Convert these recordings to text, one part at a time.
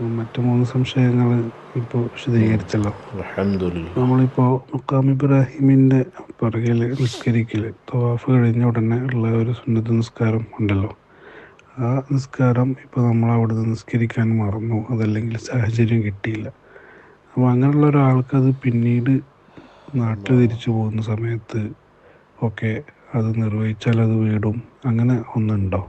മറ്റു മൂന്ന് സംശയങ്ങൾ ഇപ്പോൾ വിശദീകരിച്ചല്ലോ. നമ്മളിപ്പോൾ മുക്കാം ഇബ്രാഹിമിന്റെ പുറകിൽ നിസ്കരിക്കൽ തവാഫ് കഴിഞ്ഞ ഉടനെ ഉള്ള ഒരു സുന്നത്ത് നിസ്കാരം ഉണ്ടല്ലോ. ആ നിസ്കാരം ഇപ്പോൾ നമ്മൾ അവിടെ നിന്ന് നിസ്കരിക്കാൻ മറന്നു. അതല്ലെങ്കിൽ സാഹചര്യം കിട്ടിയില്ല. അപ്പോൾ അങ്ങനെയുള്ള ഒരാൾക്ക് അത് പിന്നീട് നാട്ടിൽ തിരിച്ചു പോകുന്ന സമയത്ത് ഒക്കെ അത് നിർവഹിച്ചാൽ അത് വീടും. അങ്ങനെ ഒന്നുണ്ടോ?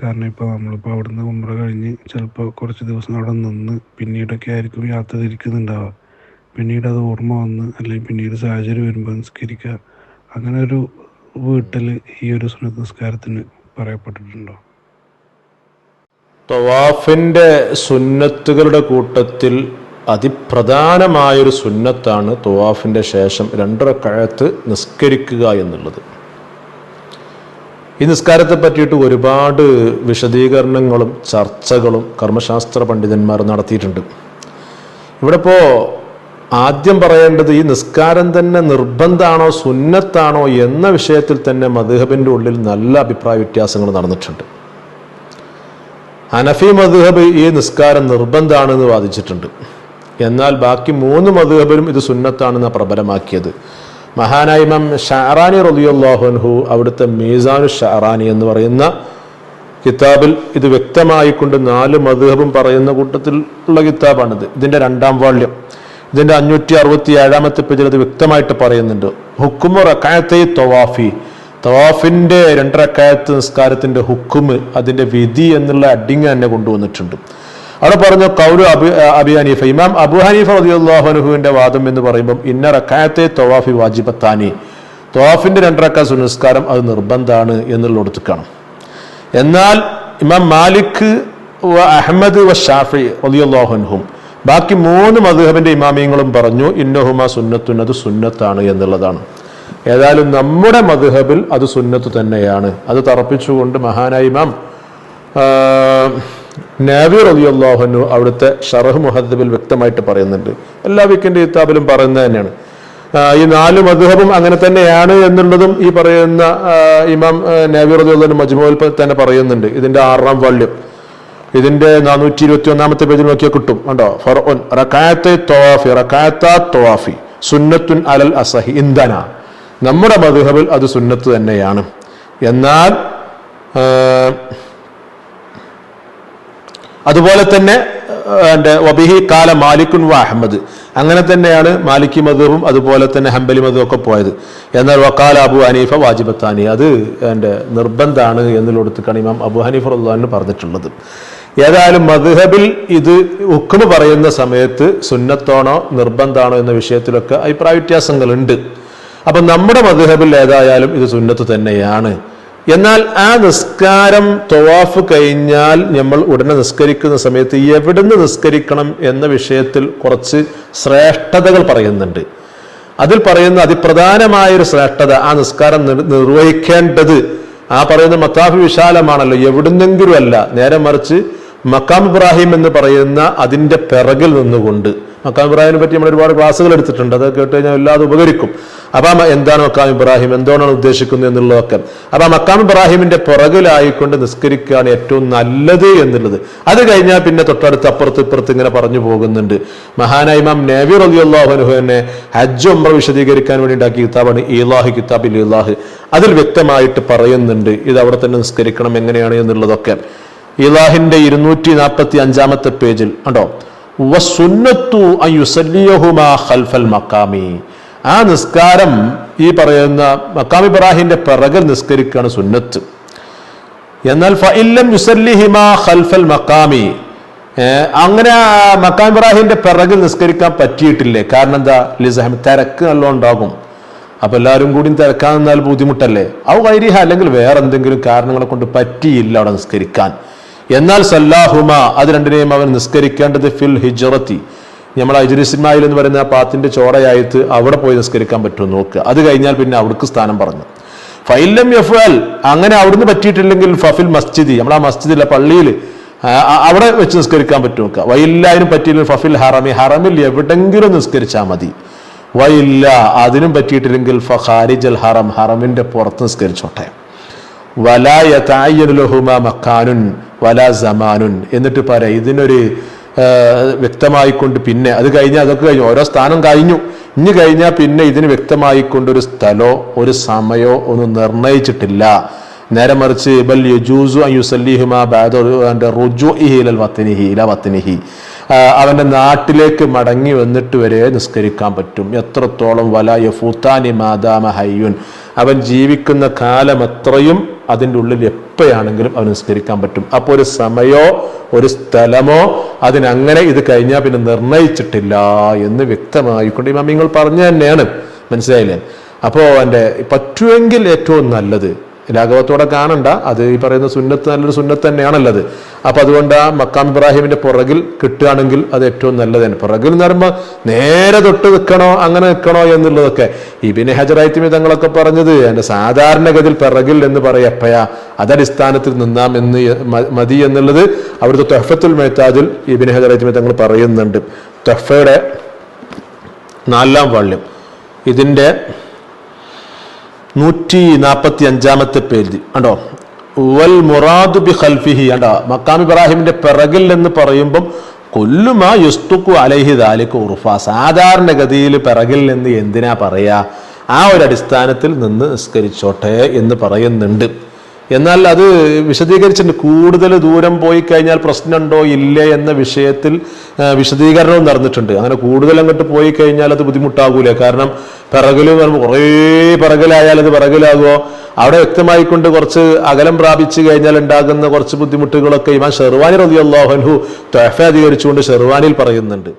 കാരണം ഇപ്പോൾ നമ്മളിപ്പോൾ അവിടുന്ന് ഉമ്ര കഴിഞ്ഞ് ചിലപ്പോൾ കുറച്ച് ദിവസം അവിടെ നിന്ന് പിന്നീടൊക്കെ ആയിരിക്കും യാത്ര തിരിക്കുന്നുണ്ടാവുക. പിന്നീട് അത് ഓർമ്മ വന്ന് അല്ലെങ്കിൽ പിന്നീട് സാഹചര്യം വരുമ്പോൾ നിസ്കരിക്കുക. അങ്ങനെ ഒരു വീട്ടിൽ ഈ ഒരു സുന്നത്ത് നിസ്കാരത്തിന് പറയപ്പെട്ടിട്ടുണ്ടോ? തവാഫിന്റെ സുന്നത്തുകളുടെ കൂട്ടത്തിൽ അതിപ്രധാനമായൊരു സുന്നത്താണ് തവാഫിന്റെ ശേഷം രണ്ടര കഴത്ത് നിസ്കരിക്കുക എന്നുള്ളത്. ഈ നിസ്കാരത്തെ പറ്റിയിട്ട് ഒരുപാട് വിശദീകരണങ്ങളും ചർച്ചകളും കർമ്മശാസ്ത്ര പണ്ഡിതന്മാർ നടത്തിയിട്ടുണ്ട്. ഇവിടെ ഇപ്പോൾ ആദ്യം പറയേണ്ടത് ഈ നിസ്കാരം തന്നെ നിർബന്ധമാണോ സുന്നത്താണോ എന്ന വിഷയത്തിൽ തന്നെ മധുഹബിന്റെ ഉള്ളിൽ നല്ല അഭിപ്രായ വ്യത്യാസങ്ങൾ നടന്നിട്ടുണ്ട്. അനഫി മധുഹബ് ഈ നിസ്കാരം നിർബന്ധമാണെന്ന് വാദിച്ചിട്ടുണ്ട്. എന്നാൽ ബാക്കി മൂന്ന് മധുഹബിലും ഇത് സുന്നത്താണെന്ന് പ്രബലമാക്കിയത്. മഹാനായ ഇമാം ഷാറാനി റലിയുല്ലാഹുൻഹു അവിടുത്തെ മീസാനു ഷാറാനി എന്ന് പറയുന്ന കിതാബിൽ ഇത് വ്യക്തമായിക്കൊണ്ട് നാല് മധുഹബും പറയുന്ന കൂട്ടത്തിൽ ഉള്ള കിതാബാണിത്. ഇതിന്റെ രണ്ടാം വാള്യം. ഇതിന്റെ അഞ്ഞൂറ്റി അറുപത്തി ഏഴാമത്തെ പേജിൽ അത് വ്യക്തമായിട്ട് പറയുന്നുണ്ട്. ഹുക്കുമു റക്കായത്തെ തവാഫി. തവാഫിന്റെ രണ്ടരക്കായത്ത് നിസ്കാരത്തിന്റെ ഹുക്കുമ് അതിന്റെ വിധി എന്നുള്ള അഡിങ് തന്നെ കൊണ്ടുവന്നിട്ടുണ്ട്. അവിടെ പറഞ്ഞു കൗരു അബു അബി ഹനീഫ. ഇമാം അബു ഹനീഫ റളിയല്ലാഹുവിന്റെ വാദം എന്ന് പറയുമ്പോൾ ഇന്ന റക്കായത്തെ തവാഫി വാജിബത്താനി. തവാഫിന്റെ രണ്ടറക്ക സുനസ്കാരം അത് നിർബന്ധമാണ് എന്നുള്ള കാണും എന്നാൽ ഇമാം മാലിക് വ അഹമ്മദ് വ ഷാഫി റളിയല്ലാഹുൻഹും ബാക്കി മൂന്ന് മധുഹബിന്റെ ഇമാമിയങ്ങളും പറഞ്ഞു ഇന്നഹുമ സുന്നത്തുൻ അത് സുന്നത്താണ് എന്നുള്ളതാണ്. ഏതായാലും നമ്മുടെ മധുഹബിൽ അത് സുന്നത്ത് തന്നെയാണ്. അത് തറപ്പിച്ചുകൊണ്ട് മഹാനായ ഇമാം റബി അള്ളാഹുനു അവിടുത്തെ ഷറഹ് മുഹദ്ബിൽ വ്യക്തമായിട്ട് പറയുന്നുണ്ട്. എല്ലാ വിക്കിന്റെ ഇത്താബിലും പറയുന്നത് തന്നെയാണ്. ഈ നാല് മധുഹബും അങ്ങനെ തന്നെയാണ് എന്നുള്ളതും ഈ പറയുന്ന ഇമാം നാവി റളിയല്ലാഹു മജ്മുവിൽ തന്നെ പറയുന്നുണ്ട്. ഇതിന്റെ ആറാം വള്യം ഇതിന്റെ നാനൂറ്റി ഇരുപത്തി ഒന്നാമത്തെ പേജിൽ നോക്കിയാൽ കിട്ടും. കണ്ടോ? ഫർഒൻ റക്കായത്തെ തവാഫി സുന്നത്തുൻ അലൽ അസഹി ഇന്ധന നമ്മുടെ മധുഹബിൽ അത് സുന്നത്ത് തന്നെയാണ്. എന്നാൽ അതുപോലെ തന്നെ എന്റെ വബിഹി കാല മാലിക്കുൻ വ അഹമ്മദ്. അങ്ങനെ തന്നെയാണ് മാലിക്കി മധുവും അതുപോലെ തന്നെ ഹംബലി മധുവും ഒക്കെ പോയത്. എന്നാൽ വക്കാല അബു ഹനീഫ വാജിബത്താനി. അത് എന്റെ നിർബന്ധമാണ് എന്നുള്ളടത്ത് ഇമാം അബു ഹനീഫ റഹ്ലാൻ പറഞ്ഞിട്ടുള്ളത്. ഏതായാലും മധുഹബിൽ ഇത് ഉക്കുമ് പറയുന്ന സമയത്ത് സുന്നത്താണോ നിർബന്ധമാണോ എന്ന വിഷയത്തിലൊക്കെ അഭിപ്രായ വ്യത്യാസങ്ങളുണ്ട്. അപ്പൊ നമ്മുടെ മധുഹബിൽ ഏതായാലും ഇത് സുന്നത്ത് തന്നെയാണ്. എന്നാൽ ആ നിസ്കാരം തൊവാഫ് കഴിഞ്ഞാൽ നമ്മൾ ഉടനെ നിസ്കരിക്കുന്ന സമയത്ത് എവിടുന്ന് നിസ്കരിക്കണം എന്ന വിഷയത്തിൽ കുറച്ച് ശ്രേഷ്ഠതകൾ പറയുന്നുണ്ട്. അതിൽ പറയുന്ന അതിപ്രധാനമായൊരു ശ്രേഷ്ഠത ആ നിസ്കാരം നിർ- നിർവഹിക്കേണ്ടത് ആ പറയുന്ന മത്താഫ് വിശാലമാണല്ലോ. എവിടുന്നെങ്കിലും അല്ല നേരെ മറിച്ച് മക്കാം ഇബ്രാഹിം എന്ന് പറയുന്ന അതിന്റെ പിറകിൽ നിന്നുകൊണ്ട്. മക്കാം ഇബ്രാഹിമിനെ പറ്റി നമ്മൾ ഒരുപാട് ക്ലാസ്സുകൾ എടുത്തിട്ടുണ്ട്. അത് കേട്ട് കഴിഞ്ഞാൽ എല്ലാതും ഉപകരിക്കും. അപ്പം എന്താണ് മക്കാം ഇബ്രാഹിം? എന്താണ് ഉദ്ദേശിക്കുന്നത് എന്നുള്ളതൊക്കെ. അപ്പം മക്കാം ഇബ്രാഹിമിന്റെ പുറകിലായിക്കൊണ്ട് നിസ്കരിക്കുകയാണ് ഏറ്റവും നല്ലത് എന്നുള്ളത്. അത് കഴിഞ്ഞാൽ പിന്നെ തൊട്ടടുത്ത് അപ്പുറത്ത് ഇപ്പുറത്ത് ഇങ്ങനെ പറഞ്ഞു പോകുന്നുണ്ട്. മഹാനായ ഇമാം നേവി തന്നെ ഹജ്ജ് ഉംറ വിശദീകരിക്കാൻ വേണ്ടി ഉണ്ടാക്കിയ കിതാബാണ് ഈലാഹ് കിതാബ് ഇലാഹ്. അതിൽ വ്യക്തമായിട്ട് പറയുന്നുണ്ട് ഇത് അവിടെ തന്നെ നിസ്കരിക്കണം എങ്ങനെയാണ് എന്നുള്ളതൊക്കെ. ഇലാഹിന്റെ ഇരുന്നൂറ്റി നാൽപ്പത്തി അഞ്ചാമത്തെ പേജിൽ ഉണ്ടോ ഖൽഫൽ മക്കാമി ആ നിസ്കാരം ഈ പറയുന്ന മക്കാം ഇബ്രാഹിന്റെ പിറകിൽ നിസ്കരിക്കുകയാണ് സുന്നത്ത്. എന്നാൽ ഫഇല്ലം യുസല്ലിഹിമാ ഖൽഫൽ മക്കാമി അങ്ങനെ മക്കാം ഇബ്രാഹിന്റെ പിറകിൽ നിസ്കരിക്കാൻ പറ്റിയിട്ടില്ലേ? കാരണം എന്താ? ലിസഹം തിരക്ക് നല്ലോണം ഉണ്ടാകും അപ്പൊ എല്ലാവരും കൂടി തിരക്കാൻ നിന്നാൽ ബുദ്ധിമുട്ടല്ലേ? ഔ വൈരിഹ അല്ലെങ്കിൽ വേറെ എന്തെങ്കിലും കാരണങ്ങളെ കൊണ്ട് പറ്റിയില്ല അവിടെ നിസ്കരിക്കാൻ. എന്നാൽ സല്ലാഹുമ അത് രണ്ടിനെയും അവൻ നിസ്കരിക്കേണ്ടത് ഫിൽ ഹിജറത്തി. നമ്മൾ അജുരിസ്മായിൽ എന്ന് പറയുന്ന ആ പാത്തിന്റെ ചോടയായിട്ട് അവിടെ പോയി നിസ്കരിക്കാൻ പറ്റുമോ നോക്കുക അത് കഴിഞ്ഞാൽ പിന്നെ അവിടേക്ക് സ്ഥാനം പറഞ്ഞു. ഫൈലം യഫ്അൽ അങ്ങനെ അവിടുന്ന് പറ്റിയിട്ടില്ലെങ്കിൽ ഫഫിൽ മസ്ജിദി. നമ്മൾ ആ മസ്ജിദിലെ പള്ളിയിൽ അവിടെ വെച്ച് നിസ്കരിക്കാൻ പറ്റും നോക്കുക വൈല്ലാതിനും പറ്റിയില്ലെങ്കിൽ ഫഫിൽ ഹറമി. ഹറമിൽ എവിടെങ്കിലും നിസ്കരിച്ചാൽ മതി. വൈല്ല അതിനും പറ്റിയിട്ടില്ലെങ്കിൽ ഫഖാരിജൽ ഹറം. ഹറമിന്റെ പുറത്ത് നിസ്കരിച്ചോട്ടെ. മക്കാനുൻ വലാ സമാനുൻ. എന്നിട്ട് പറയാം ഇതിനൊരു വ്യക്തമായി വ്യക്തമായിക്കൊണ്ട് പിന്നെ അത് കഴിഞ്ഞാൽ അതൊക്കെ കഴിഞ്ഞു ഓരോ സ്ഥാനം കഴിഞ്ഞു. ഇനി കഴിഞ്ഞാൽ പിന്നെ ഇതിന് വ്യക്തമായിക്കൊണ്ട് ഒരു സ്ഥലോ ഒരു സമയോ ഒന്നും നിർണയിച്ചിട്ടില്ല. നേരെ മറിച്ച് ബൽ യജൂസു അയ്യുസല്ലിഹുമ അവന്റെ നാട്ടിലേക്ക് മടങ്ങി വന്നിട്ട് വരെ നിസ്കരിക്കാൻ പറ്റും. എത്രത്തോളം വല യഫൂത്താനി മാതാമ ഹയ്യുൻ. അവൻ ജീവിക്കുന്ന കാലം അത്രയും അതിന്റെ ഉള്ളിൽ എപ്പോഴാണെങ്കിലും അവന് നിസ്കരിക്കാൻ പറ്റും. അപ്പോൾ ഒരു സമയോ ഒരു സ്ഥലമോ അതിനങ്ങനെ ഇത് കഴിഞ്ഞാൽ പിന്നെ നിർണയിച്ചിട്ടില്ല എന്ന് വ്യക്തമായിക്കൊണ്ട് ഇമാം നിങ്ങൾ പറഞ്ഞു തന്നെയാണ്. മനസ്സിലായില്ലേ? അപ്പോൾ എന്റെ പറ്റുമെങ്കിൽ ഏറ്റവും നല്ലത്. ലാഘവത്തോടെ കാണണ്ട. അത് ഈ പറയുന്ന സുന്നത്ത് നല്ലൊരു സുന്നത്ത് തന്നെയാണല്ലത് അപ്പൊ അതുകൊണ്ട് ആ മക്കാം ഇബ്രാഹിമിന്റെ പുറകിൽ കിട്ടുകയാണെങ്കിൽ അത് ഏറ്റവും നല്ലതാണ് പുറകിൽ എന്ന് പറയുമ്പോൾ നേരെ തൊട്ട് നിൽക്കണോ അങ്ങനെ നിൽക്കണോ എന്നുള്ളതൊക്കെ. ഇബിന് ഹജറായിത്തിമി തങ്ങളൊക്കെ പറഞ്ഞത് എന്റെ സാധാരണഗതിയിൽ പിറകിൽ എന്ന് പറയപ്പയാ അതടിസ്ഥാനത്തിൽ നിന്നാം എന്ന് മതി എന്നുള്ളത് അവിടുത്തെ തൊഹഫത്തുൽ മെഹ്താജിൽ ഇബിന് ഹജറായിത്തിമി തങ്ങൾ പറയുന്നുണ്ട്. തൊഹഫയുടെ നാലാം വാള്യം ഇതിന്റെ നൂറ്റി നാൽപ്പത്തി അഞ്ചാമത്തെ പേജ്. കണ്ടോ? വൽ മുറാദു ബി ഖൽഫിഹി. അണ്ട മക്കാം ഇബ്രാഹിമിന്റെ പിറകിൽ എന്ന് പറയുമ്പം കൊല്ലുമാ യുസ്തുക്കു അലൈഹി ദാലിക്ക് ഉറുഫ സാധാരണഗതിയിൽ പിറകിൽ നിന്ന് എന്തിനാ പറയാ? ആ ഒരു അടിസ്ഥാനത്തിൽ നിന്ന് നിസ്കരിച്ചോട്ടെ എന്ന് പറയുന്നുണ്ട്. എന്നാൽ അത് വിശദീകരിച്ചിട്ടുണ്ട്. കൂടുതൽ ദൂരം പോയി കഴിഞ്ഞാൽ പ്രശ്നമുണ്ടോ ഇല്ലേ എന്ന വിഷയത്തിൽ വിശദീകരണവും നടന്നിട്ടുണ്ട്. അങ്ങനെ കൂടുതൽ അങ്ങോട്ട് പോയി കഴിഞ്ഞാൽ അത് ബുദ്ധിമുട്ടാകൂലേ. കാരണം പിറകിൽ കുറേ പിറകിലായാൽ അത് പിറകിലാകുമോ? അവിടെ വ്യക്തമായിക്കൊണ്ട് കുറച്ച് അകലം പ്രാപിച്ചു കഴിഞ്ഞാൽ ഉണ്ടാകുന്ന കുറച്ച് ബുദ്ധിമുട്ടുകളൊക്കെ ഇമാൻ ഷെർവാനി റബി അള്ളാഹുഹു തൊഫ അധികരിച്ചുകൊണ്ട് ഷെർവാനിൽ പറയുന്നുണ്ട്.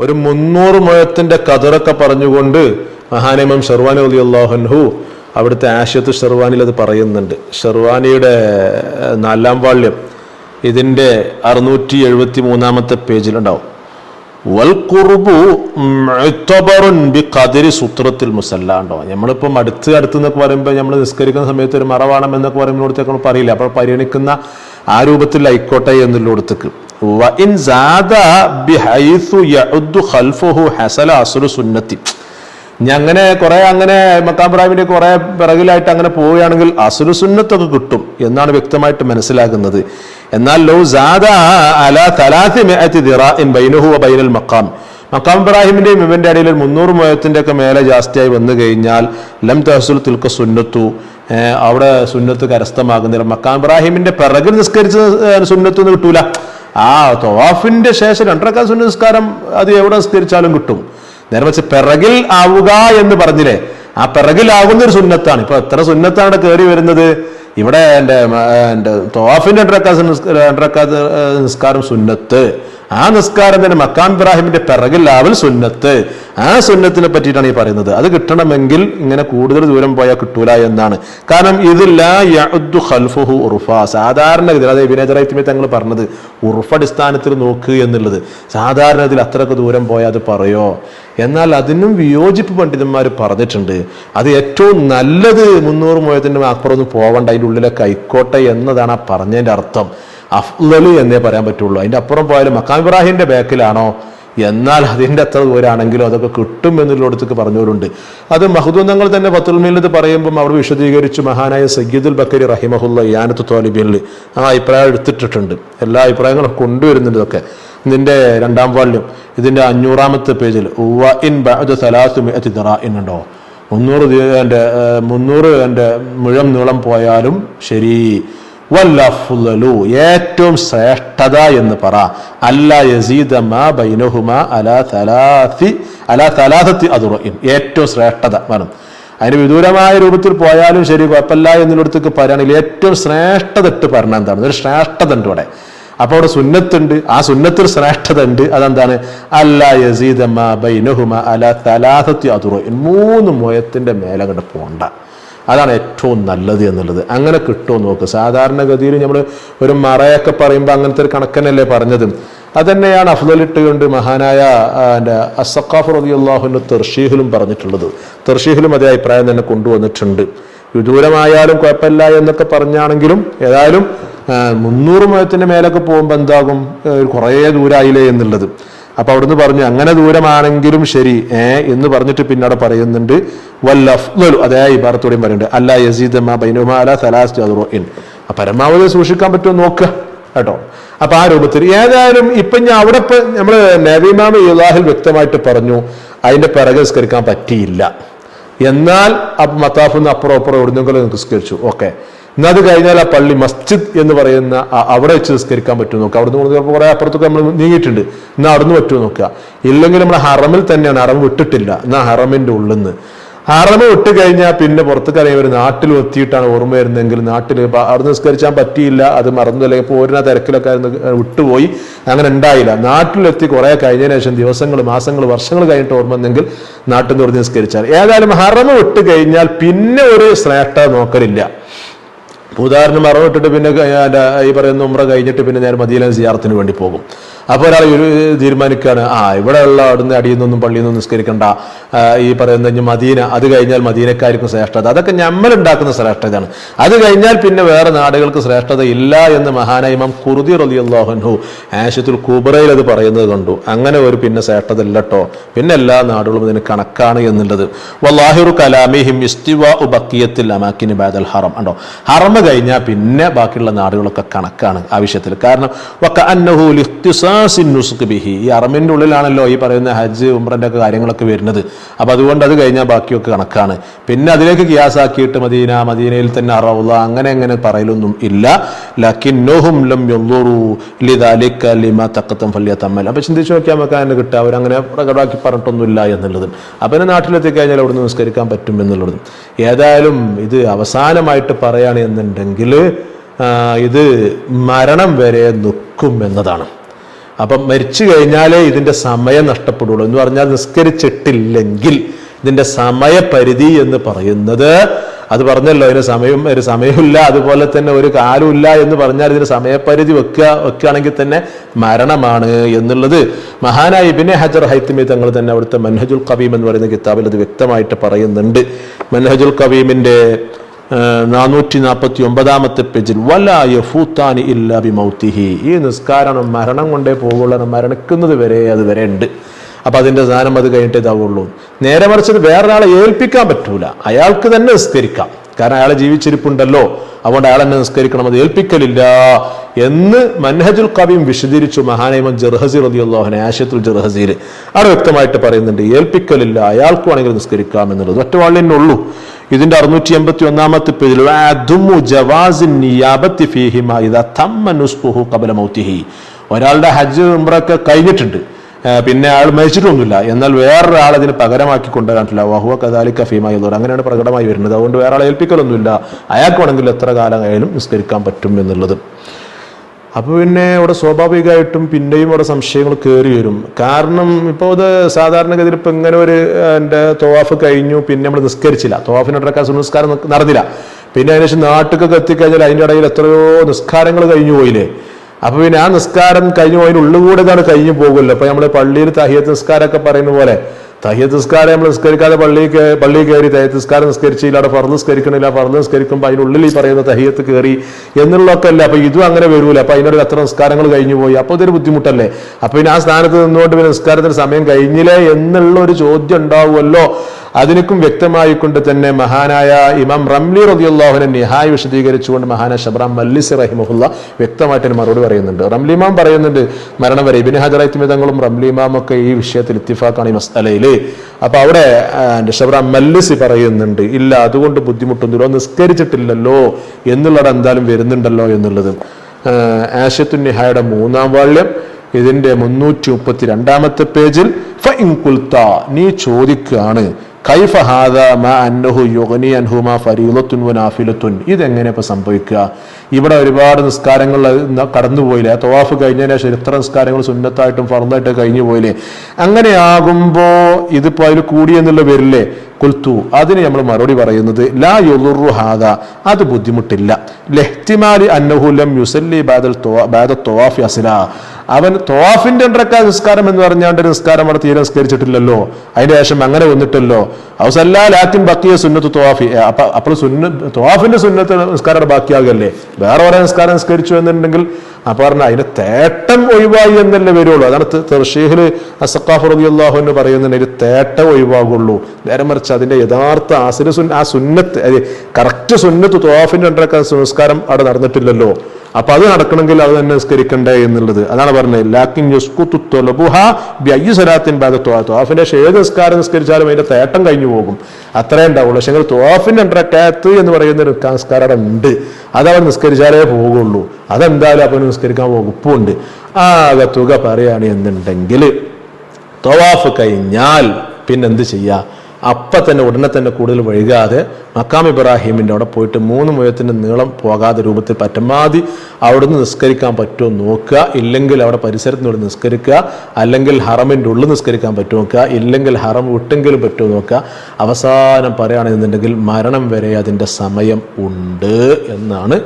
ഒരു മുന്നൂറ് മുഴത്തിന്റെ കതിറൊക്കെ പറഞ്ഞുകൊണ്ട് മഹാനിമം ഷെർവാനി അള്ളാഹുൻഹു അവിടുത്തെ ആശയത്ത് ഷെർവാനിൽ അത് പറയുന്നുണ്ട്. ഷെർവാനിയുടെ നാലാം വാള്യം ഇതിന്റെ അറുന്നൂറ്റി എഴുപത്തി മൂന്നാമത്തെ പേജിലുണ്ടാവും. ബി സുത്രത്തിൽ മുസല്ല ഉണ്ടോ നമ്മളിപ്പം അടുത്ത് അടുത്ത് എന്നൊക്കെ പറയുമ്പോൾ നമ്മൾ നിസ്കരിക്കുന്ന സമയത്ത് ഒരു മറവാണം എന്നൊക്കെ പറയുമ്പോഴത്തേക്ക് നമ്മൾ പറയില്ല. അപ്പോൾ പരിഗണിക്കുന്ന ആ രൂപത്തിൽ ആയിക്കോട്ടെ എന്നുള്ളിടത്തേക്ക് വ ഇൻ യഉദ്ദു ഖൽഫുഹു ഹസല അസ്ലു സുന്നത്തി. ഇനി അങ്ങനെ കുറെ അങ്ങനെ മക്കാബ്രാഹിമിന്റെ കുറെ പിറകിലായിട്ട് അങ്ങനെ പോവുകയാണെങ്കിൽ അസുരു സുന്നത്തൊക്കെ കിട്ടും എന്നാണ് വ്യക്തമായിട്ട് മനസ്സിലാക്കുന്നത് എന്നാൽ ലോ സാദ അല ബൈനഹു ബൈനൽ മക്കാം മക്കാം ഇബ്രാഹിമിന്റെയും ഇവന്റെ ഇടയിൽ മുന്നൂറ് മുഴത്തിന്റെ ഒക്കെ മേലെ ജാസ്തിയായി വന്നു കഴിഞ്ഞാൽ ലം തഹസുൽ തുൽക്ക സുന്നത്തു അവിടെ സുന്നത്ത് കരസ്ഥമാകുന്നില്ല. മക്കാം ഇബ്രാഹിമിന്റെ പിറകിൽ നിസ്കരിച്ച സുന്നത്ത് കിട്ടൂല. ആ തൊവാഫിന്റെ ശേഷം രണ്ടരക്കാൽ സുന്നസ്കാരം അത് എവിടെ നിസ്കരിച്ചാലും കിട്ടും. നേരെ വെച്ച് പിറകിൽ ആവുക എന്ന് പറഞ്ഞില്ലേ? ആ പിറകിലാവുന്ന ഒരു സുന്നത്താണ്. ഇപ്പൊ എത്ര സുന്നത്താണ് കയറി വരുന്നത്? ഇവിടെ എന്റെ എന്റെ രണ്ടരക്കാത്ത നിസ്കാരം സുന്നത്ത്. ആ നിസ്കാരം തന്നെ മക്കാൻ ഇബ്രാഹിമിന്റെ പിറകിൽ ലാവൽ സുന്നത്ത്. ആ സുന്നത്തിനെ പറ്റിയിട്ടാണ് ഈ പറയുന്നത്. അത് കിട്ടണമെങ്കിൽ ഇങ്ങനെ കൂടുതൽ ദൂരം പോയാൽ കിട്ടൂല എന്നാണ്. കാരണം യഅദ്ദു ഖൽഫുഹു ഉറുഫ സാധാരണഗതിയിൽ അതായത് വിനേജറായി തങ്ങൾ പറഞ്ഞത് ഉർഫ അടിസ്ഥാനത്തിൽ നോക്കുക എന്നുള്ളത്. സാധാരണ ഇതിൽ അത്രയൊക്കെ ദൂരം പോയാൽ അത് പറയോ? എന്നാൽ അതിനും വിയോജിപ്പ് പണ്ഡിതന്മാർ പറഞ്ഞിട്ടുണ്ട്. അത് ഏറ്റവും നല്ലത് മുന്നൂറ് മുഴത്തിന്റെ അപ്പുറമൊന്നും പോവണ്ട അതിന്റെ ഉള്ളിലൊക്കെ ആയിക്കോട്ടെ എന്നതാണ് ആ പറഞ്ഞതിന്റെ അർത്ഥം. അഫ്ലല് എന്നേ പറയാൻ പറ്റുള്ളൂ. അതിന്റെ അപ്പുറം പോയാലും മക്കാം ഇബ്രാഹിമിന്റെ ബാക്കിലാണോ? എന്നാൽ അതിന്റെ അത്ര ദൂരാണെങ്കിലും അതൊക്കെ കിട്ടും എന്നുള്ളിടത്തേക്ക് പറഞ്ഞവരുണ്ട്. അത് മഹദൂന്നങ്ങൾ തന്നെ പത്തുൽമീലത് പറയുമ്പം അവിടെ വിശദീകരിച്ചു മഹാനായ സയ്യിദുൽ ബക്കരി റഹിമഹുല്ല യാനത്ത് തോലിബിനിൽ ആ അഭിപ്രായം എടുത്തിട്ടിട്ടുണ്ട്. എല്ലാ അഭിപ്രായങ്ങളും കൊണ്ടുവരുന്നുണ്ട് ഇതൊക്കെ. ഇതിന്റെ രണ്ടാം വാള്യം ഇതിന്റെ അഞ്ഞൂറാമത്തെ പേജിൽ ഉവ ഇൻ ബഅദ സലാസുമി മിഅത്തി എന്നുണ്ടോ? മുന്നൂറ് എന്റെ മുന്നൂറ് എന്റെ മുഴം നീളം പോയാലും ശരി. വല്ലഫുലു ഏറ്റവും ശ്രേഷ്ഠത എന്ന് പറ. അല്ല ബൈനഹുമ ഏറ്റവും ശ്രേഷ്ഠത വേണം. അതിന് വിദൂരമായ രൂപത്തിൽ പോയാലും ശരി കുഴപ്പമില്ല എന്നുള്ളിടത്തേക്ക് പറയുകയാണെങ്കിൽ ഏറ്റവും ശ്രേഷ്ഠത ഇട്ട് പറഞ്ഞ എന്താണ്? ഒരു ശ്രേഷ്ഠത ഉണ്ട് ഇവിടെ അപ്പൊ അവിടെ സുന്നത്തുണ്ട്. ആ സുന്നത്തിൽ ശ്രേഷ്ഠത ഉണ്ട് അതെന്താണ്? അല്ലാ തലാസത്തി മൂന്ന് മുയത്തിന്റെ മേലെ കണ്ട് പോണ്ട. അതാണ് ഏറ്റവും നല്ലത് എന്നുള്ളത്. അങ്ങനെ കിട്ടുമോ നോക്ക്. സാധാരണഗതിയിൽ നമ്മൾ ഒരു മറയൊക്കെ പറയുമ്പോൾ അങ്ങനത്തെ ഒരു കണക്കനല്ലേ പറഞ്ഞത്. അതന്നെയാണ് അഫ്ദലിട്ടുകൊണ്ട് മഹാനായ എന്റെ അസഖാഫ് റബി അള്ളാഹുവിന്റെ തെർഷീഹിലും പറഞ്ഞിട്ടുള്ളത്. തെർഷീഹിലും അതേ അഭിപ്രായം തന്നെ കൊണ്ടുവന്നിട്ടുണ്ട്. വിദൂരമായാലും കുഴപ്പമില്ല എന്നൊക്കെ പറഞ്ഞാണെങ്കിലും ഏതായാലും മുന്നൂറ് മുഴത്തിന്റെ മേലൊക്കെ പോകുമ്പോൾ എന്താകും? കുറേ ദൂരായില്ലേ എന്നുള്ളത്. അപ്പൊ അവിടുന്ന് പറഞ്ഞു അങ്ങനെ ദൂരമാണെങ്കിലും ശരി ഏ എന്ന് പറഞ്ഞിട്ട് പിന്നെ അവിടെ പറയുന്നുണ്ട്. വല്ലഫ്ലു അതേ ഇബാറത്തോടെയും പറയുന്നുണ്ട്. അല്ല യസീദ് ബൈനുമാല സലാസ് ഇൻ പരമാവധി സൂക്ഷിക്കാൻ പറ്റുമോ നോക്കുക കേട്ടോ. അപ്പൊ ആ രൂപത്തിൽ ഏതായാലും ഇപ്പൊ ഞാൻ അവിടെ ഇപ്പൊ നമ്മൾ നബിമാമ യുദാഹിൽ വ്യക്തമായിട്ട് പറഞ്ഞു അതിന്റെ പിറകെ നിസ്കരിക്കാൻ പറ്റിയില്ല. എന്നാൽ മത്താഫ് നിന്ന് അപ്പുറം അപ്പുറം എവിടുന്നെങ്കിലും നിസ്കരിച്ചു. ഓക്കെ. എന്നാൽ അത് കഴിഞ്ഞാൽ ആ പള്ളി മസ്ജിദ് എന്ന് പറയുന്ന അവിടെ വെച്ച് നിസ്കരിക്കാൻ പറ്റുമോ നോക്കുക. അവിടുന്ന് നിന്ന് കുറെ അപ്പുറത്തൊക്കെ നമ്മൾ നീങ്ങിയിട്ടുണ്ട്. എന്നാൽ അവിടുന്ന് പറ്റുമോ നോക്കുക. ഇല്ലെങ്കിൽ നമ്മുടെ ഹറമിൽ തന്നെയാണ്. ഹറം വിട്ടിട്ടില്ല. എന്നാൽ ഹറമിന്റെ ഉള്ളിൽ നിന്ന് ഹറമ വിട്ട് കഴിഞ്ഞാൽ പിന്നെ പുറത്തേക്ക് അറിയാൻ ഒരു നാട്ടിൽ എത്തിയിട്ടാണ് ഓർമ്മ വരുന്നതെങ്കിൽ നാട്ടിൽ അവിടെ നിസ്കരിച്ചാൻ പറ്റിയില്ല. അത് മറന്നു. അല്ലെങ്കിൽ പോരുന്ന തിരക്കിലൊക്കെ വിട്ടുപോയി. അങ്ങനെ ഉണ്ടായില്ല. നാട്ടിലെത്തി കുറെ കഴിഞ്ഞതിന് ശേഷം ദിവസങ്ങൾ മാസങ്ങൾ വർഷങ്ങൾ കഴിഞ്ഞിട്ട് ഓർമ്മ വന്നെങ്കിൽ നാട്ടിൽ നിന്ന് നിസ്കരിച്ചാൽ. ഏതായാലും ഹറമ വിട്ട് കഴിഞ്ഞാൽ പിന്നെ ഒരു ശ്രേഷ്ഠ നോക്കലില്ല. ഉദാഹരണം മറവിട്ടിട്ട് പിന്നെ ഈ പറയുന്ന ഉമ്ര കഴിഞ്ഞിട്ട് പിന്നെ നേരെ മദീന സിയാറത്തിന് വേണ്ടി പോകും. അപ്പോൾ ഒരാൾ ഒരു തീരുമാനിക്കുകയാണ് ആ ഇവിടെ ഉള്ള അവിടുന്ന് അടിയിൽ നിന്നൊന്നും പള്ളിയിൽ നിന്നും നിസ്കരിക്കണ്ട. ഈ പറയുന്ന മദീന അത് കഴിഞ്ഞാൽ മദീനക്കാർക്കും ശ്രേഷ്ഠത. അതൊക്കെ നമ്മൾ ഉണ്ടാക്കുന്ന ശ്രേഷ്ഠതയാണ്. അത് കഴിഞ്ഞാൽ പിന്നെ വേറെ നാടുകൾക്ക് ശ്രേഷ്ഠത ഇല്ല എന്ന് മഹാനൈമം കുറുതി കുറുദി റലിയല്ലാഹു ആശത്തുൽ കുബറയിൽ അത് പറയുന്നത് കണ്ടു. അങ്ങനെ ഒരു പിന്നെ ശ്രേഷ്ഠത ഇല്ലട്ടോ. പിന്നെ എല്ലാ നാടുകളും ഇതിന് കണക്കാണ് എന്നുള്ളത്. വല്ലാഹിറു കലാമിഹിം ഇസ്തിവ ഉബക്കിയത്തിൽ അമാക്കിന് ബാദൽ ഹറം. ഉണ്ടോ ഹറം കഴിഞ്ഞാൽ പിന്നെ ബാക്കിയുള്ള നാടുകളൊക്കെ കണക്കാണ് ആവശ്യത്തിൽ കാരണം ബിഹി. ഈ അറമിന്റെ ഉള്ളിലാണല്ലോ ഈ പറയുന്ന ഹജ്ജ് ഉംറന്റെ ഒക്കെ കാര്യങ്ങളൊക്കെ വരുന്നത്. അപ്പോൾ അതുകൊണ്ട് അത് കഴിഞ്ഞാൽ ബാക്കിയൊക്കെ കണക്കാണ്. പിന്നെ അതിലേക്ക് ഗ്യാസാക്കിയിട്ട് മദീന മദീനയിൽ തന്നെ അറവുള്ള അങ്ങനെ അങ്ങനെ പറയലൊന്നും ഇല്ല. ലക്കിന്നോഹും ലം യൊള്ളൂറു ലിദാലിക്ക ലിമ തക്കത്തം ഫല്യ തമ്മൽ അപ്പോൾ ചിന്തിച്ച് നോക്കിയാൽ നമുക്ക് അതിന് കിട്ടുക. അവരങ്ങനെ പ്രകടമാക്കി പറഞ്ഞിട്ടൊന്നുമില്ല എന്നുള്ളതും. അപ്പം നാട്ടിലെത്തി കഴിഞ്ഞാൽ അവിടുന്ന് നിസ്കരിക്കാൻ പറ്റും എന്നുള്ളതും. ഏതായാലും ഇത് അവസാനമായിട്ട് പറയുകയാണെന്നുണ്ടെങ്കിൽ ഇത് മരണം വരെ നിൽക്കും എന്നതാണ്. അപ്പം മരിച്ചു കഴിഞ്ഞാലേ ഇതിന്റെ സമയം നഷ്ടപ്പെടുള്ളൂ എന്ന് പറഞ്ഞാൽ നിസ്കരിച്ചിട്ടില്ലെങ്കിൽ ഇതിന്റെ സമയപരിധി എന്ന് പറയുന്നത് അത് പറഞ്ഞല്ലോ അതിന് സമയം ഒരു സമയമില്ല അതുപോലെ തന്നെ ഒരു കാലമില്ല എന്ന് പറഞ്ഞാൽ ഇതിന് സമയപരിധി വെക്കുക വെക്കുകയാണെങ്കിൽ തന്നെ മരണമാണ് എന്നുള്ളത്. മഹാനായി പിന്നെ ഹജർ ഹൈത്തിമി തങ്ങൾ തന്നെ അവിടുത്തെ മൻഹജുൽ കബീം എന്ന് പറയുന്ന കിതാബിൽ അത് വ്യക്തമായിട്ട് പറയുന്നുണ്ട്. മൻഹജുൽ കബീമിന്റെ നാനൂറ്റി നാൽപ്പത്തി ഒമ്പതാമത്തെ പേജിൽ വല ഫൂത്താനി ഇല്ല ഈ നിസ്കാരണം മരണം കൊണ്ടേ പോകുള്ളൂ മരണിക്കുന്നത് വരെ അത് വരെ ഉണ്ട്. അപ്പൊ അതിന്റെ സ്ഥാനം അത് കഴിഞ്ഞിട്ടേ ഇതാവുള്ളൂ. നേരെ മറിച്ചത് വേറൊരാളെ ഏൽപ്പിക്കാൻ പറ്റൂല അയാൾക്ക് തന്നെ നിസ്കരിക്കാം. കാരണം അയാളെ ജീവിച്ചിരിപ്പുണ്ടല്ലോ അതുകൊണ്ട് അയാൾ തന്നെ നിസ്കരിക്കണം അത് ഏൽപ്പിക്കലില്ല എന്ന് മൻഹജുൽ കവിയും വിശദീകരിച്ചു മഹാനൈമൻ ജർഹസീർ റളിയല്ലാഹുവിനെ ആശയത്തുൽ ജർഹസീർ അവിടെ വ്യക്തമായിട്ട് പറയുന്നുണ്ട് ഏൽപ്പിക്കലില്ല അയാൾക്ക് വേണമെങ്കിൽ നിസ്കരിക്കാം എന്നുള്ളത്. ഒറ്റ വാളിനുള്ളൂ ഇതിന്റെ അറുന്നൂറ്റി എൺപത്തി ഒന്നാമത്തെ പേജിൽ ഒരാളുടെ ഹജ്ജ് ഉംറൊക്കെ കഴിഞ്ഞിട്ടുണ്ട്. പിന്നെ ആൾ മരിച്ചിട്ടൊന്നുമില്ല. എന്നാൽ വേറൊരാൾ അതിന് പകരമാക്കി കൊണ്ടുവരാനില്ല വഹുവ കദാലി കഫീമായി ഉള്ളവർ അങ്ങനെയാണ് പ്രകടമായി വരുന്നത്. അതുകൊണ്ട് വേറെ ആളെ ഏൽപ്പിക്കലൊന്നുമില്ല. അയാൾക്ക് വേണമെങ്കിൽ എത്ര കാലം ആയാലും നിസ്കരിക്കാൻ പറ്റും എന്നുള്ളത്. അപ്പോൾ പിന്നെ അവിടെ സ്വാഭാവികമായിട്ടും പിന്നെയും അവിടെ സംശയങ്ങൾ കയറി വരും. കാരണം ഇപ്പോൾ ഇത് സാധാരണഗതിയിൽ ഇപ്പം ഇങ്ങനെ ഒരു എന്റെ തോവാഫ് കഴിഞ്ഞു പിന്നെ നമ്മൾ നിസ്കരിച്ചില്ല. തോവാഫിനൊക്കെ നിസ്കാരം നിക്ക് നടന്നില്ല. പിന്നെ അതിനുശേഷം നാട്ടിലൊക്കെ എത്തിക്കഴിഞ്ഞാൽ അതിന്റെ ഇടയിൽ എത്രയോ നിസ്കാരങ്ങൾ കഴിഞ്ഞു പോയില്ലേ? അപ്പൊ പിന്നെ ആ നിസ്കാരം കഴിഞ്ഞു പോയതിന് ഉള്ളുകൂടെ ഇതാണ് കഴിഞ്ഞു പോകുമല്ലോ. അപ്പൊ നമ്മൾ പള്ളിയിൽ തഹിയത്ത് നിസ്കാരമൊക്കെ പറയുന്ന പോലെ തഹിയത്ത് നിസ്കാരം നമ്മൾ നിസ്കരിക്കാതെ പള്ളി പള്ളിയിൽ കയറി തഹിയത്ത് നിസ്കാരം നിസ്കരിച്ചില്ല അവിടെ ഫർദ് നിസ്കരിക്കണില്ല ഫർദ് നിസ്കരിക്കുമ്പോൾ അതിനുള്ളിൽ ഈ പറയുന്ന തഹിയത്ത് കയറി എന്നുള്ളതൊക്കെ അല്ല? അപ്പൊ ഇതും അങ്ങനെ വരൂല. അപ്പൊ അതിനോട് എത്ര നിസ്കാരങ്ങൾ കഴിഞ്ഞു പോയി. അപ്പൊ ഇതൊരു ബുദ്ധിമുട്ടല്ലേ? അപ്പൊ ഇനി ആ സ്ഥാനത്ത് നിന്നുകൊണ്ട് പിന്നെ നിസ്കാരത്തിന് സമയം കഴിഞ്ഞില്ലേ എന്നുള്ള ഒരു ചോദ്യം ഉണ്ടാവുമല്ലോ. അതിനൊക്കും വ്യക്തമായിക്കൊണ്ട് തന്നെ മഹാനായ ഇമാം റംലി റബിയുള്ളാഹുനെ നിഹായ് വിശദീകരിച്ചുകൊണ്ട് മഹാന ഷബ്രാം മല്ലിസ് റഹിമുല്ല വ്യക്തമായിട്ട് മറുപടി പറയുന്നുണ്ട്. റംലി ഇമാം പറയുന്നുണ്ട് മരണം വരെ ഇബിൻ ഹജറൈത്ത് തങ്ങളും റംലി ഒക്കെ ഈ വിഷയത്തിൽ ഇത്തിഫാക്കാണ് ഈ മസ്തലയിൽ അപ്പൊ അവിടെ ഷബ്രാം മല്ലിസ് പറയുന്നുണ്ട് ഇല്ല അതുകൊണ്ട് ബുദ്ധിമുട്ടൊന്നുമില്ല നിസ്കരിച്ചിട്ടില്ലല്ലോ എന്നുള്ളത് എന്തായാലും വരുന്നുണ്ടല്ലോ എന്നുള്ളത്. ആഷത്തു നിഹായുടെ മൂന്നാം വാള്യം ഇതിന്റെ മുന്നൂറ്റി മുപ്പത്തി രണ്ടാമത്തെ പേജിൽ നീ ചോദിക്കുകയാണ് കൈഫ അന്നഹു ഇതെങ്ങനെ ഇപ്പൊ സംഭവിക്കുക? ഇവിടെ ഒരുപാട് നിസ്കാരങ്ങൾ കടന്നുപോയില്ലേ തവാഫ് കഴിഞ്ഞതിന് ശേഷം ഇത്ര നിസ്കാരങ്ങൾ സുന്നത്തായിട്ടും ഫർദായിട്ടും കഴിഞ്ഞു പോയില്ലേ? അങ്ങനെയാകുമ്പോ ഇതിപ്പോ അതിൽ കൂടി എന്നുള്ള വരില്ലേ കുൽത്തു അതിന് നമ്മൾ മറുപടി പറയുന്നത് ലാ യുറു ഹാദ. അത് ബുദ്ധിമുട്ടില്ല. ലഹ്തിമാലി അന്നഹുലം യുസല്ലി ബാദൽ ബാദ ത്വവാഫി അസ്ല. അവൻ തോഫിന്റെ രണ്ടരക്കാ നിസ്കാരം എന്ന് പറഞ്ഞാണ്ട് നിസ്കാരം അവിടെ തീരെ നിസ്കരിച്ചിട്ടില്ലല്ലോ. അതിന്റെ ശേഷം അങ്ങനെ വന്നിട്ടല്ലോ. അവസല്ലാ ലാത്തിൻ ബക്കിയ സുന്നത്ത് തോഫി അപ്പൊ അപ്പോൾ സുന്ന തോഫിന്റെ സുന്നത്ത് നിസ്കാരം ബാക്കിയാകല്ലേ? വേറെ ഒരേ നിസ്കാരം നിസ്കരിച്ചു എന്നുണ്ടെങ്കിൽ അപ്പൊ പറഞ്ഞ അതിന്റെ തേട്ടം ഒഴിവായി എന്നല്ലേ വരുള്ളൂ. അതാണ് തെർഷീഹിൽ അസക്കാഫ് അള്ളാഹു എന്ന് പറയുന്നുണ്ട് ഒരു തേട്ടം ഒഴിവാകുള്ളൂ. നേരെ മറിച്ച് അതിന്റെ യഥാർത്ഥ ആസിര സുൻ ആ സുന്നത്ത് കറക്റ്റ് സുന്നത്ത് തോഫിന്റെ ഉണ്ടാക്കാൻ സംസ്കാരം അവിടെ നടന്നിട്ടില്ലല്ലോ. അപ്പൊ അത് നടക്കണമെങ്കിൽ അത് തന്നെ നിസ്കരിക്കണ്ടേ എന്നുള്ളത്. അതാണ് പറഞ്ഞത്. ലാക്കിൻ യുസ്കുത്തു തൊലബുഹ ബി സലാത്തിൻ ഏത് നിസ്കാരം നിസ്കരിച്ചാലും അതിന്റെ തേട്ടം കഴിഞ്ഞു പോകും. അത്രേ ഉണ്ടാവുള്ളൂ പക്ഷെ തോഫിന്റെ രണ്ടരക്കാത്ത് എന്ന് പറയുന്ന ഒരു നിസ്കാരം ഉണ്ട്. അതവൻ നിസ്കരിച്ചാലേ പോകുള്ളൂ. അതെന്തായാലും അവന് നിസ്കരിക്കാൻ വകുപ്പുണ്ട്. ആകെ തുക പറയുകയാണ് എന്നുണ്ടെങ്കിൽ തവാഫ് കഴിഞ്ഞാൽ പിന്നെന്ത് ചെയ്യുക അപ്പം തന്നെ ഉടനെ തന്നെ കൂടുതൽ വൈകാതെ മക്കാം ഇബ്രാഹിമിന്റെ അവിടെ പോയിട്ട് മൂന്ന് മുഴത്തിന്റെ നീളം പോകാതെ രൂപത്തിൽ പറ്റമാതി അവിടുന്ന് നിസ്കരിക്കാൻ പറ്റുമോ നോക്കുക. ഇല്ലെങ്കിൽ അവിടെ നിന്ന് നിസ്കരിക്കുക. അല്ലെങ്കിൽ ഹറമിന്റെ ഉള്ളിൽ നിസ്കരിക്കാൻ പറ്റുമോ നോക്കുക. ഇല്ലെങ്കിൽ ഹറം വിട്ടെങ്കിലും പറ്റുമോ നോക്കുക. അവസാനം പറയുകയാണെന്നുണ്ടെങ്കിൽ മരണം വരെ അതിന്റെ സമയം ഉണ്ട് എന്നാണ്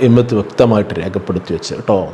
ഇമ്മത്ത് വ്യക്തമായിട്ട് രേഖപ്പെടുത്തി വെച്ചത് കേട്ടോ.